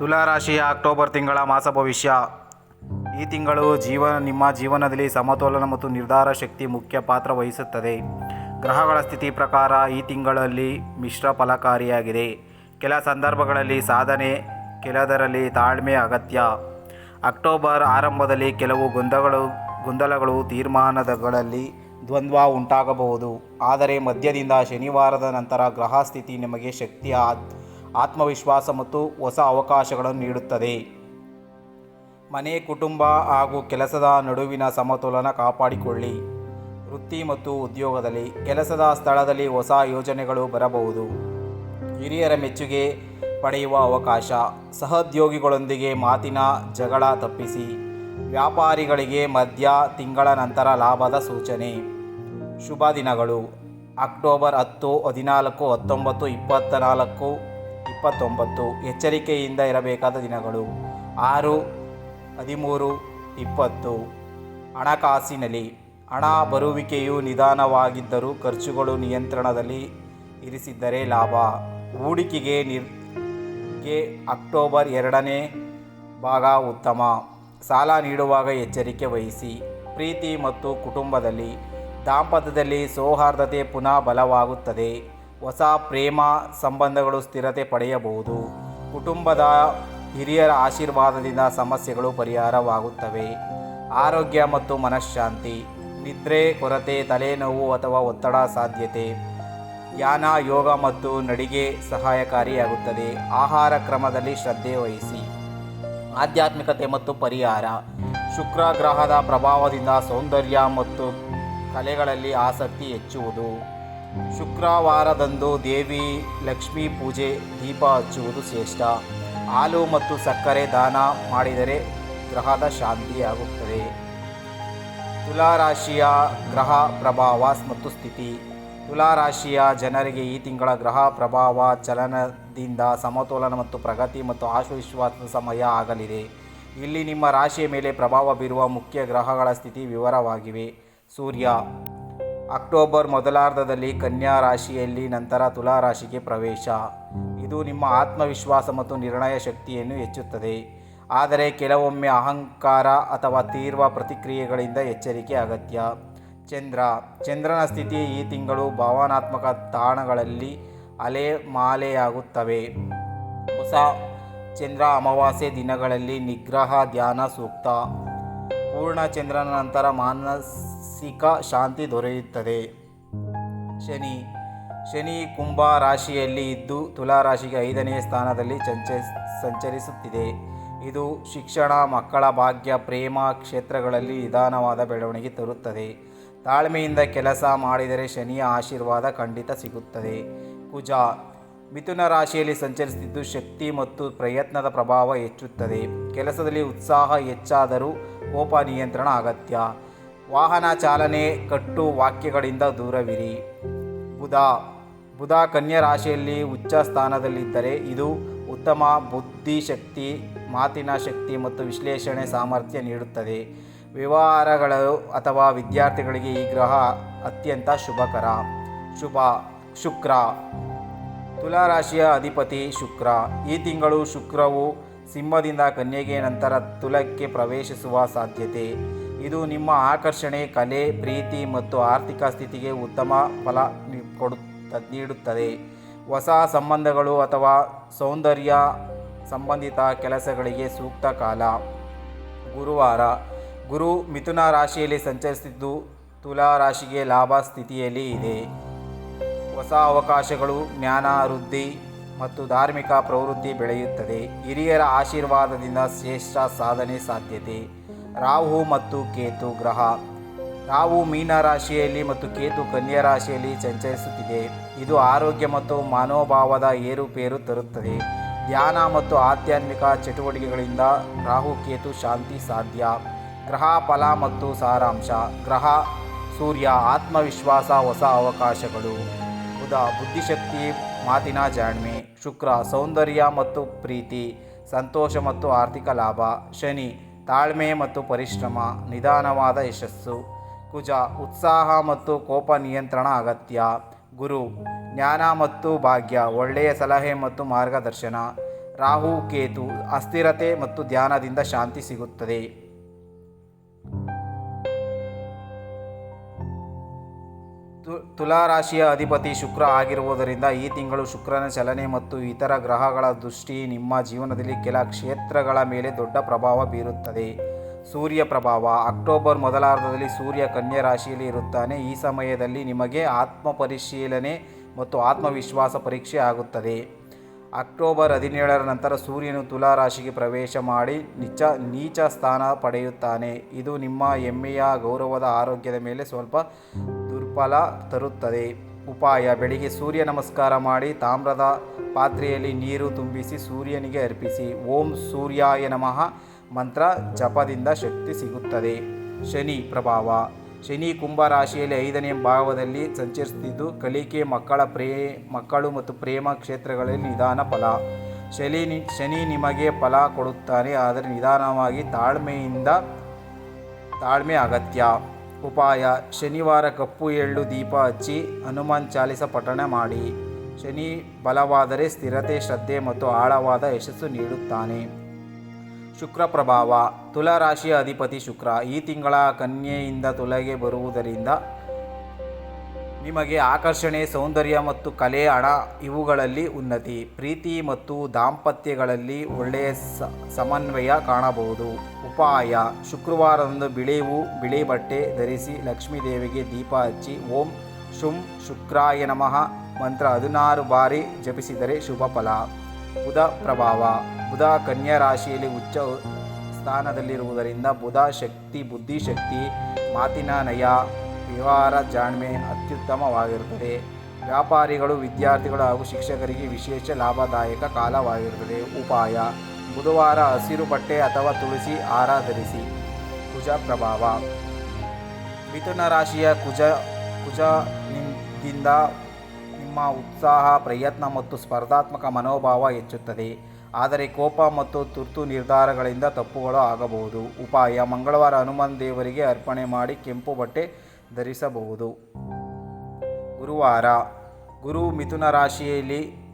ತುಲಾರಾಶಿಯ October ತಿಂಗಳ ಮಾಸ ಭವಿಷ್ಯ. ಈ ತಿಂಗಳು ಜೀವನ, ನಿಮ್ಮ ಜೀವನದಲ್ಲಿ ಸಮತೋಲನ ಮತ್ತು ನಿರ್ಧಾರ ಶಕ್ತಿ ಮುಖ್ಯ ಪಾತ್ರ ವಹಿಸುತ್ತದೆ. ಗ್ರಹಗಳ ಸ್ಥಿತಿ ಪ್ರಕಾರ ಈ ತಿಂಗಳಲ್ಲಿ ಮಿಶ್ರ ಫಲಕಾರಿಯಾಗಿದೆ. ಕೆಲ ಸಂದರ್ಭಗಳಲ್ಲಿ ಸಾಧನೆ, ಕೆಲದರಲ್ಲಿ ತಾಳ್ಮೆ, ಅಗತ್ಯ. ಅಕ್ಟೋಬರ್ ಆರಂಭದಲ್ಲಿ ಕೆಲವು ಗೊಂದಗಳು, ಗೊಂದಲಗಳು ತೀರ್ಮಾನಗಳಲ್ಲಿ ದ್ವಂದ್ವ ಉಂಟಾಗಬಹುದು. ಆದರೆ ಮಧ್ಯದಿಂದ ಶನಿವಾರದ ನಂತರ ಗ್ರಹ ಸ್ಥಿತಿ ನಿಮಗೆ ಶಕ್ತಿಯ ಆತ್ಮವಿಶ್ವಾಸ ಮತ್ತು ಹೊಸ ಅವಕಾಶಗಳನ್ನು ನೀಡುತ್ತದೆ. ಮನೆ, ಕುಟುಂಬ ಹಾಗೂ ಕೆಲಸದ ನಡುವಿನ ಸಮತೋಲನ ಕಾಪಾಡಿಕೊಳ್ಳಿ. ವೃತ್ತಿ ಮತ್ತು ಉದ್ಯೋಗದಲ್ಲಿ, ಕೆಲಸದ ಸ್ಥಳದಲ್ಲಿ ಹೊಸ ಯೋಜನೆಗಳು ಬರಬಹುದು. ಹಿರಿಯರ ಮೆಚ್ಚುಗೆ ಪಡೆಯುವ ಅವಕಾಶ, ಸಹೋದ್ಯೋಗಿಗಳೊಂದಿಗೆ ಮಾತಿನ ಜಗಳ ತಪ್ಪಿಸಿ, ವ್ಯಾಪಾರಿಗಳಿಗೆ ಮಧ್ಯ ತಿಂಗಳ ನಂತರ ಲಾಭದ ಸೂಚನೆ. ಶುಭ ದಿನಗಳು. ಅಕ್ಟೋಬರ್ ಹತ್ತು, ಹದಿನಾಲ್ಕು, ಹತ್ತೊಂಬತ್ತು ಇಪ್ಪತ್ತ ನಾಲ್ಕು ಇಪ್ಪತ್ತೊಂಬತ್ತು ಎಚ್ಚರಿಕೆಯಿಂದ ಇರಬೇಕಾದ ದಿನಗಳು ಆರು, ಹದಿಮೂರು, ಇಪ್ಪತ್ತು. ಹಣಕಾಸಿನಲ್ಲಿ ಹಣ ಬರುವಿಕೆಯು ನಿಧಾನವಾಗಿದ್ದರೂ ಖರ್ಚುಗಳು ನಿಯಂತ್ರಣದಲ್ಲಿ ಇರಿಸಿದ್ದರೆ ಲಾಭ. ಹೂಡಿಕೆಗೆ ನಿರ್, ಗೆ ಅಕ್ಟೋಬರ್ ಎರಡನೇ ಭಾಗ ಉತ್ತಮ. ಸಾಲ ನೀಡುವಾಗ ಎಚ್ಚರಿಕೆ ವಹಿಸಿ. ಪ್ರೀತಿ ಮತ್ತು ಕುಟುಂಬದಲ್ಲಿ ದಾಂಪತ್ಯದಲ್ಲಿ ಸೌಹಾರ್ದತೆ ಪುನಃ ಬಲವಾಗುತ್ತದೆ. ಹೊಸ ಪ್ರೇಮ ಸಂಬಂಧಗಳು ಸ್ಥಿರತೆ ಪಡೆಯಬಹುದು. ಕುಟುಂಬದ ಹಿರಿಯರ ಆಶೀರ್ವಾದದಿಂದ ಸಮಸ್ಯೆಗಳು ಪರಿಹಾರವಾಗುತ್ತವೆ. ಆರೋಗ್ಯ ಮತ್ತು ಮನಃಶಾಂತಿ, ನಿದ್ರೆ, ಕೊರತೆ, ತಲೆನೋವು ಅಥವಾ ಒತ್ತಡ ಸಾಧ್ಯತೆ ಯಾನ ಯೋಗ ಮತ್ತು ನಡಿಗೆ ಸಹಾಯಕಾರಿಯಾಗುತ್ತದೆ. ಆಹಾರ ಕ್ರಮದಲ್ಲಿ ಶ್ರದ್ಧೆ ವಹಿಸಿ. ಆಧ್ಯಾತ್ಮಿಕತೆ ಮತ್ತು ಪರಿಹಾರ. ಶುಕ್ರ ಗ್ರಹದ ಪ್ರಭಾವದಿಂದ ಸೌಂದರ್ಯ ಮತ್ತು ಕಲೆಗಳಲ್ಲಿ ಆಸಕ್ತಿ ಹೆಚ್ಚುವುದು. ಶುಕ್ರವಾರದಂದು ದೇವಿ ಲಕ್ಷ್ಮೀ ಪೂಜೆ ದೀಪ ಹಚ್ಚುವುದು ಶ್ರೇಷ್ಠ. ಹಾಲು ಮತ್ತು ಸಕ್ಕರೆ ದಾನ ಮಾಡಿದರೆ ಗ್ರಹದ ಶಾಂತಿಯಾಗುತ್ತದೆ. ತುಲಾರಾಶಿಯ ಗ್ರಹ ಪ್ರಭಾವ ಮತ್ತು ಸ್ಥಿತಿ. ತುಲಾರಾಶಿಯ ಜನರಿಗೆ ಈ ತಿಂಗಳ ಗ್ರಹ ಪ್ರಭಾವ ಚಲನದಿಂದ ಸಮತೋಲನ ಮತ್ತು ಪ್ರಗತಿ ಮತ್ತು ಆತ್ಮವಿಶ್ವಾಸದ ಸಮಯ ಆಗಲಿದೆ. ಇಲ್ಲಿ ನಿಮ್ಮ ರಾಶಿಯ ಮೇಲೆ ಪ್ರಭಾವ ಬೀರುವ ಮುಖ್ಯ ಗ್ರಹಗಳ ಸ್ಥಿತಿ ವಿವರವಾಗಿವೆ. ಸೂರ್ಯ ಅಕ್ಟೋಬರ್ ಮೊದಲಾರ್ಧದಲ್ಲಿ ಕನ್ಯಾ ರಾಶಿಯಲ್ಲಿ ನಂತರ ತುಲಾ ರಾಶಿಗೆ ಪ್ರವೇಶ. ಇದು ನಿಮ್ಮ ಆತ್ಮವಿಶ್ವಾಸ ಮತ್ತು ನಿರ್ಣಯ ಶಕ್ತಿಯನ್ನು ಹೆಚ್ಚುತ್ತದೆ. ಆದರೆ ಕೆಲವೊಮ್ಮೆ ಅಹಂಕಾರ ಅಥವಾ ತೀವ್ರ ಪ್ರತಿಕ್ರಿಯೆಗಳಿಂದ ಎಚ್ಚರಿಕೆ ಅಗತ್ಯ. ಚಂದ್ರ, ಚಂದ್ರನ ಸ್ಥಿತಿ ಈ ತಿಂಗಳು ಭಾವನಾತ್ಮಕ ತಾಣಗಳಲ್ಲಿ ಅಲೆ ಮಾಲೆಯಾಗುತ್ತವೆ ಹೊಸ ಚಂದ್ರ ಅಮಾವಾಸ್ಯೆ ದಿನಗಳಲ್ಲಿ ನಿಗ್ರಹ, ಧ್ಯಾನ, ಸೂಕ್ತ. ಪೂರ್ಣ ಚಂದ್ರನ ನಂತರ ಮಾನಸಿಕ ಶಾಂತಿ ದೊರೆಯುತ್ತದೆ. ಶನಿ ಶನಿ ಕುಂಭ ರಾಶಿಯಲ್ಲಿ ಇದ್ದು ತುಲಾ ರಾಶಿಗೆ ಐದನೆಯ ಸ್ಥಾನದಲ್ಲಿ ಸಂಚ, ಸಂಚರಿಸುತ್ತಿದೆ. ಇದು ಶಿಕ್ಷಣ, ಮಕ್ಕಳ ಭಾಗ್ಯ, ಪ್ರೇಮ ಕ್ಷೇತ್ರಗಳಲ್ಲಿ ನಿಧಾನವಾದ ಬೆಳವಣಿಗೆ ತರುತ್ತದೆ. ತಾಳ್ಮೆಯಿಂದ ಕೆಲಸ ಮಾಡಿದರೆ ಶನಿಯ ಆಶೀರ್ವಾದ ಖಂಡಿತ ಸಿಗುತ್ತದೆ. ಕುಜ ಮಿಥುನ ರಾಶಿಯಲ್ಲಿ ಸಂಚರಿಸುತ್ತಿದ್ದು ಶಕ್ತಿ ಮತ್ತು ಪ್ರಯತ್ನದ ಪ್ರಭಾವ ಹೆಚ್ಚುತ್ತದೆ. ಕೆಲಸದಲ್ಲಿ ಉತ್ಸಾಹ ಹೆಚ್ಚಾದರೂ ಕೋಪ ನಿಯಂತ್ರಣ ಅಗತ್ಯ. ವಾಹನ ಚಾಲನೆ ಕಟ್ಟು ವಾಕ್ಯಗಳಿಂದ ದೂರವಿರಿ. ಬುಧ ಬುಧ ಕನ್ಯಾ ರಾಶಿಯಲ್ಲಿ ಉಚ್ಚ ಸ್ಥಾನದಲ್ಲಿದ್ದರೆ ಇದು ಉತ್ತಮ ಬುದ್ಧಿಶಕ್ತಿ ಮಾತಿನ ಶಕ್ತಿ ಮತ್ತು ವಿಶ್ಲೇಷಣೆ ಸಾಮರ್ಥ್ಯ ನೀಡುತ್ತದೆ. ವ್ಯವಹಾರಗಳು ಅಥವಾ ವಿದ್ಯಾರ್ಥಿಗಳಿಗೆ ಈ ಗ್ರಹ ಅತ್ಯಂತ ಶುಭಕರ. ಶುಭ, ಶುಕ್ರ ತುಲಾರಾಶಿಯ ಅಧಿಪತಿ ಶುಕ್ರ. ಈ ತಿಂಗಳು ಶುಕ್ರವು ಸಿಂಹದಿಂದ ಕನ್ಯೆಗೆ ನಂತರ ತುಲಕ್ಕೆ ಪ್ರವೇಶಿಸುವ ಸಾಧ್ಯತೆ. ಇದು ನಿಮ್ಮ ಆಕರ್ಷಣೆ, ಕಲೆ, ಪ್ರೀತಿ ಮತ್ತು ಆರ್ಥಿಕ ಸ್ಥಿತಿಗೆ ಉತ್ತಮ ಫಲ ಕೊಡುತ್ತ ನೀಡುತ್ತದೆ. ಹೊಸ ಸಂಬಂಧಗಳು ಅಥವಾ ಸೌಂದರ್ಯ ಸಂಬಂಧಿತ ಕೆಲಸಗಳಿಗೆ ಸೂಕ್ತ ಕಾಲ. ಗುರುವಾರ, ಗುರು ಮಿಥುನ ರಾಶಿಯಲ್ಲಿ ಸಂಚರಿಸಿದ್ದು ತುಲಾ ರಾಶಿಗೆ ಲಾಭ ಸ್ಥಿತಿಯಲ್ಲಿ ಇದೆ. ಹೊಸ ಅವಕಾಶಗಳು, ಜ್ಞಾನ, ವೃದ್ಧಿ ಮತ್ತು ಧಾರ್ಮಿಕ ಪ್ರವೃತ್ತಿ ಬೆಳೆಯುತ್ತದೆ. ಹಿರಿಯರ ಆಶೀರ್ವಾದದಿಂದ ಶ್ರೇಷ್ಠ ಸಾಧನೆ ಸಾಧ್ಯತೆ. ರಾಹು ಮತ್ತು ಕೇತು ಗ್ರಹ. ರಾಹು ಮೀನ ರಾಶಿಯಲ್ಲಿ ಮತ್ತು ಕೇತು ಕನ್ಯಾ ರಾಶಿಯಲ್ಲಿ ಸಂಚರಿಸುತ್ತಿದೆ. ಇದು ಆರೋಗ್ಯ ಮತ್ತು ಮನೋಭಾವದ ಏರುಪೇರು ತರುತ್ತದೆ. ಧ್ಯಾನ ಮತ್ತು ಆಧ್ಯಾತ್ಮಿಕ ಚಟುವಟಿಕೆಗಳಿಂದ ರಾಹು, ಕೇತು ಶಾಂತಿ ಸಾಧ್ಯ. ಗ್ರಹ ಫಲ ಮತ್ತು ಸಾರಾಂಶ. ಗ್ರಹ, ಸೂರ್ಯ, ಆತ್ಮವಿಶ್ವಾಸ, ಹೊಸ ಅವಕಾಶಗಳು. ಬುಧ ಬುದ್ಧಿಶಕ್ತಿ, ಮಾತಿನ ಜಾಣ್ಮೆ, ಶುಕ್ರ, ಸೌಂದರ್ಯ ಮತ್ತು ಪ್ರೀತಿ, ಸಂತೋಷ ಮತ್ತು ಆರ್ಥಿಕ ಲಾಭ, ಶನಿ, ತಾಳ್ಮೆ ಮತ್ತು ಪರಿಶ್ರಮ, ನಿಧಾನವಾದ ಯಶಸ್ಸು, ಕುಜ, ಉತ್ಸಾಹ ಮತ್ತು ಕೋಪ ನಿಯಂತ್ರಣ ಅಗತ್ಯ, ಗುರು, ಜ್ಞಾನ ಮತ್ತು ಭಾಗ್ಯ, ಒಳ್ಳೆಯ ಸಲಹೆ ಮತ್ತು ಮಾರ್ಗದರ್ಶನ, ರಾಹು, ಕೇತು, ಅಸ್ಥಿರತೆ ಮತ್ತು ಧ್ಯಾನದಿಂದ ಶಾಂತಿ ಸಿಗುತ್ತದೆ. ತು- ತುಲಾ ರಾಶಿಯ ಅಧಿಪತಿ ಶುಕ್ರ ಆಗಿರುವುದರಿಂದ ಈ ತಿಂಗಳು ಶುಕ್ರನ ಚಲನೆ ಮತ್ತು ಇತರ ಗ್ರಹಗಳ ದೃಷ್ಟಿ ನಿಮ್ಮ ಜೀವನದಲ್ಲಿ ಕೆಲ ಕ್ಷೇತ್ರಗಳ ಮೇಲೆ ದೊಡ್ಡ ಪ್ರಭಾವ ಬೀರುತ್ತದೆ. ಸೂರ್ಯ ಪ್ರಭಾವ, ಅಕ್ಟೋಬರ್ ಮೊದಲಾರ್ಧದಲ್ಲಿ ಸೂರ್ಯ ಕನ್ಯಾ ರಾಶಿಯಲ್ಲಿ ಇರುತ್ತಾನೆ. ಈ ಸಮಯದಲ್ಲಿ ನಿಮಗೆ ಆತ್ಮ ಪರಿಶೀಲನೆ ಮತ್ತು ಆತ್ಮವಿಶ್ವಾಸ ಪರೀಕ್ಷೆ ಆಗುತ್ತದೆ. ಅಕ್ಟೋಬರ್ ಹದಿನೇಳರ ನಂತರ ಸೂರ್ಯನು ತುಲಾ ರಾಶಿಗೆ ಪ್ರವೇಶ ಮಾಡಿ ನಿಚ, ನೀಚ ಸ್ಥಾನ ಪಡೆಯುತ್ತಾನೆ. ಇದು ನಿಮ್ಮ ಹೆಮ್ಮೆಯ, ಗೌರವದ, ಆರೋಗ್ಯದ ಮೇಲೆ ಸ್ವಲ್ಪ ದುರ್ಬಲ ತರುತ್ತದೆ. ಉಪಾಯ, ಬೆಳಿಗ್ಗೆ ಸೂರ್ಯ ನಮಸ್ಕಾರ ಮಾಡಿ ತಾಮ್ರದ ಪಾತ್ರೆಯಲ್ಲಿ ನೀರು ತುಂಬಿಸಿ ಸೂರ್ಯನಿಗೆ ಅರ್ಪಿಸಿ. ಓಂ ಸೂರ್ಯಾಯ ನಮಃ. ಮಂತ್ರ ಜಪದಿಂದ ಶಕ್ತಿ ಸಿಗುತ್ತದೆ. ಶನಿ ಪ್ರಭಾವ. ಶನಿ ಕುಂಭ ರಾಶಿಯಲ್ಲಿ ಐದನೇ ಭಾವದಲ್ಲಿ ಸಂಚರಿಸುತ್ತಿದ್ದು, ಕಲಿಕೆ, ಮಕ್ಕಳ ಪ್ರೇ, ಮಕ್ಕಳು ಮತ್ತು ಪ್ರೇಮ ಕ್ಷೇತ್ರಗಳಲ್ಲಿ ನಿಧಾನ ಫಲ. ಶನಿ ಶನಿ ನಿಮಗೆ ಫಲ ಕೊಡುತ್ತಾನೆ, ಆದರೆ ನಿಧಾನವಾಗಿ ತಾಳ್ಮೆಯಿಂದ, ತಾಳ್ಮೆ ಅಗತ್ಯ. ಉಪಾಯ, ಶನಿವಾರ ಕಪ್ಪು ಎಳ್ಳು ದೀಪ ಹಚ್ಚಿ ಹನುಮಾನ್ ಚಾಲಿಸ ಪಠಣ ಮಾಡಿ. ಶನಿ ಬಲವಾದರೆ ಸ್ಥಿರತೆ, ಶ್ರದ್ಧೆ ಮತ್ತು ಆಳವಾದ ಯಶಸ್ಸು ನೀಡುತ್ತಾನೆ. ಶುಕ್ರ ಪ್ರಭಾವ ತುಲಾ ರಾಶಿಯ ಅಧಿಪತಿ ಶುಕ್ರ ಈ ತಿಂಗಳ ಕನ್ಯೆಯಿಂದ ತುಲೆಗೆ ಬರುವುದರಿಂದ ನಿಮಗೆ ಆಕರ್ಷಣೆ, ಸೌಂದರ್ಯ ಮತ್ತು ಕಲೆ, ಹಣ ಇವುಗಳಲ್ಲಿ ಉನ್ನತಿ. ಪ್ರೀತಿ ಮತ್ತು ದಾಂಪತ್ಯಗಳಲ್ಲಿ ಒಳ್ಳೆಯ ಸಮನ್ವಯ ಕಾಣಬಹುದು. ಉಪಾಯ. ಶುಕ್ರವಾರದಂದು ಬಿಳಿವು ಬಿಳಿ ಬಟ್ಟೆ ಧರಿಸಿ ಲಕ್ಷ್ಮೀದೇವಿಗೆ ದೀಪ ಹಚ್ಚಿ ಓಂ ಶುಂ ಶುಕ್ರಾಯ ನಮಃ. ಮಂತ್ರ ಹದಿನಾರು ಬಾರಿ ಜಪಿಸಿದರೆ ಶುಭ ಫಲ. ಬುಧ ಪ್ರಭಾವ. ಬುಧ ಕನ್ಯಾ ರಾಶಿಯಲ್ಲಿ ಉಚ್ಚ ಸ್ಥಾನದಲ್ಲಿರುವುದರಿಂದ ಬುಧ ಶಕ್ತಿ, ಬುದ್ಧಿಶಕ್ತಿ, ಮಾತಿನ ನಯ ವ್ಯವಹಾರ ಜಾಣ್ಮೆ ಅತ್ಯುತ್ತಮವಾಗಿರುತ್ತದೆ. ವ್ಯಾಪಾರಿಗಳು, ವಿದ್ಯಾರ್ಥಿಗಳು ಹಾಗೂ ಶಿಕ್ಷಕರಿಗೆ ವಿಶೇಷ ಲಾಭದಾಯಕ ಕಾಲವಾಗಿರುತ್ತದೆ. ಉಪಾಯ, ಬುಧವಾರ ಹಸಿರು ಬಟ್ಟೆ ಅಥವಾ ತುಳಸಿ ಆರಾಧರಿಸಿ. ಧರಿಸಿ ಕುಜ ಪ್ರಭಾವ. ಮಿಥುನ ರಾಶಿಯ ಕುಜ ಕುಜದಿಂದ ನಿಮ್ಮ ಉತ್ಸಾಹ, ಪ್ರಯತ್ನ ಮತ್ತು ಸ್ಪರ್ಧಾತ್ಮಕ ಮನೋಭಾವ ಹೆಚ್ಚುತ್ತದೆ. ಆದರೆ ಕೋಪ ಮತ್ತು ತುರ್ತು ನಿರ್ಧಾರಗಳಿಂದ ತಪ್ಪುಗಳು ಆಗಬಹುದು. ಉಪಾಯ, ಮಂಗಳವಾರ ಹನುಮಾನ್ ದೇವರಿಗೆ ಅರ್ಪಣೆ ಮಾಡಿ ಕೆಂಪು ಬಟ್ಟೆ ಧರಿಸಬಹುದು. ಗುರುವಾರ ಗುರು ಮಿಥುನ ರಾಶಿಯಲ್ಲಿ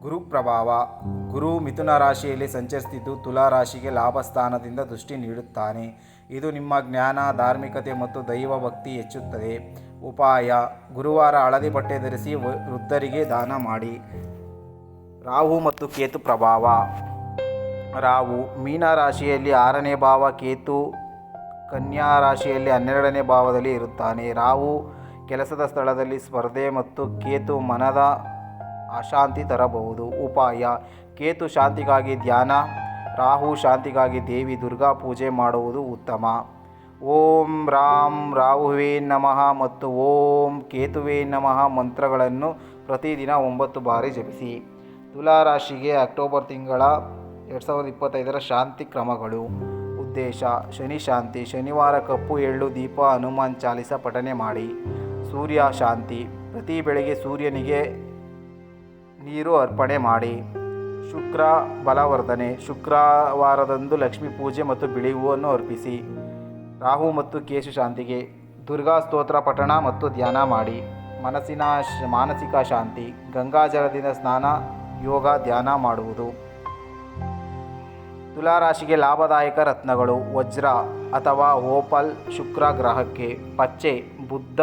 ಗುರು ಪ್ರಭಾವ. ಗುರು ಮಿಥುನ ರಾಶಿಯಲ್ಲಿ ಸಂಚರಿಸುತ್ತಿದ್ದು ತುಲಾ ರಾಶಿಗೆ ಲಾಭ ಸ್ಥಾನದಿಂದ ದೃಷ್ಟಿ ನೀಡುತ್ತಾನೆ. ಇದು ನಿಮ್ಮ ಜ್ಞಾನ, ಧಾರ್ಮಿಕತೆ ಮತ್ತು ದೈವ ಭಕ್ತಿ ಹೆಚ್ಚುತ್ತದೆ. ಉಪಾಯ, ಗುರುವಾರ ಹಳದಿ ಬಟ್ಟೆ ಧರಿಸಿ ವೃದ್ಧರಿಗೆ ದಾನ ಮಾಡಿ. ರಾಹು ಮತ್ತು ಕೇತು ಪ್ರಭಾವ. ರಾಹು ಮೀನ ರಾಶಿಯಲ್ಲಿ ಆರನೇ ಭಾವ ಕೇತು ಕನ್ಯಾ ರಾಶಿಯಲ್ಲಿ ಹನ್ನೆರಡನೇ ಭಾವದಲ್ಲಿ ಇರುತ್ತಾನೆ. ರಾಹು ಕೆಲಸದ ಸ್ಥಳದಲ್ಲಿ ಸ್ಪರ್ಧೆ ಮತ್ತು ಕೇತು ಮನದ ಅಶಾಂತಿ ತರಬಹುದು. ಉಪಾಯ, ಕೇತು ಶಾಂತಿಗಾಗಿ ಧ್ಯಾನ, ರಾಹು ಶಾಂತಿಗಾಗಿ ದೇವಿ ದುರ್ಗಾ ಪೂಜೆ ಮಾಡುವುದು ಉತ್ತಮ. ಓಂ ರಾಮ್ ರಾಹುವೇ ನಮಃ ಮತ್ತು ಓಂ ಕೇತುವೇ ನಮಃ ಮಂತ್ರಗಳನ್ನು ಪ್ರತಿದಿನ ಒಂಬತ್ತು ಬಾರಿ ಜಪಿಸಿ. ತುಲಾ ರಾಶಿಗೆ ಅಕ್ಟೋಬರ್ ತಿಂಗಳ ಎರಡು ಸಾವಿರದ ಇಪ್ಪತ್ತೈದರ ಶಾಂತಿ ಕ್ರಮಗಳು. ಉದ್ದೇಶ, ಶನಿ ಶಾಂತಿ, ಶನಿವಾರ ಕಪ್ಪು ಎಳ್ಳು ದೀಪ, ಹನುಮಾನ್ ಚಾಲಿಸ ಪಠನೆ ಮಾಡಿ. ಸೂರ್ಯ ಶಾಂತಿ, ಪ್ರತಿ ಬೆಳಗ್ಗೆ ಸೂರ್ಯನಿಗೆ ನೀರು ಅರ್ಪಣೆ ಮಾಡಿ. ಶುಕ್ರ ಬಲವರ್ಧನೆ, ಶುಕ್ರವಾರದಂದು ಲಕ್ಷ್ಮೀ ಪೂಜೆ ಮತ್ತು ಬಿಳಿ ಹೂವನ್ನು ಅರ್ಪಿಸಿ. ರಾಹು ಮತ್ತು ಕೇಶು ಶಾಂತಿಗೆ ದುರ್ಗಾ ಸ್ತೋತ್ರ ಪಠಣ ಮತ್ತು ಧ್ಯಾನ ಮಾಡಿ. ಮನಸ್ಸಿನ ಮಾನಸಿಕ ಶಾಂತಿ, ಗಂಗಾಜಲದಿಂದ ಸ್ನಾನ, ಯೋಗ, ಧ್ಯಾನ ಮಾಡುವುದು. ತುಲಾರಾಶಿಗೆ ಲಾಭದಾಯಕ ರತ್ನಗಳು ವಜ್ರ ಅಥವಾ ಓಪಲ್ ಶುಕ್ರ ಗ್ರಹಕ್ಕೆ ಪಚ್ಚೆ ಬುದ್ಧ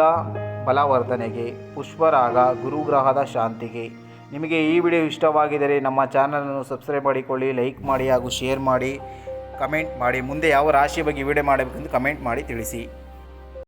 ಬಲವರ್ಧನೆಗೆ ಪುಷ್ಪರಾಗ ಗುರುಗ್ರಹದ ಶಾಂತಿಗೆ. ನಿಮಗೆ ಈ ವಿಡಿಯೋ ಇಷ್ಟವಾಗಿದ್ದರೆ ನಮ್ಮ ಚಾನಲನ್ನು ಸಬ್ಸ್ಕ್ರೈಬ್ ಮಾಡಿಕೊಳ್ಳಿ, ಲೈಕ್ ಮಾಡಿ ಹಾಗೂ ಶೇರ್ ಮಾಡಿ, ಕಮೆಂಟ್ ಮಾಡಿ. ಮುಂದೆ ಯಾವ ರಾಶಿ ಬಗ್ಗೆ ವಿಡಿಯೋ ಮಾಡಬೇಕೆಂದು ಕಮೆಂಟ್ ಮಾಡಿ ತಿಳಿಸಿ.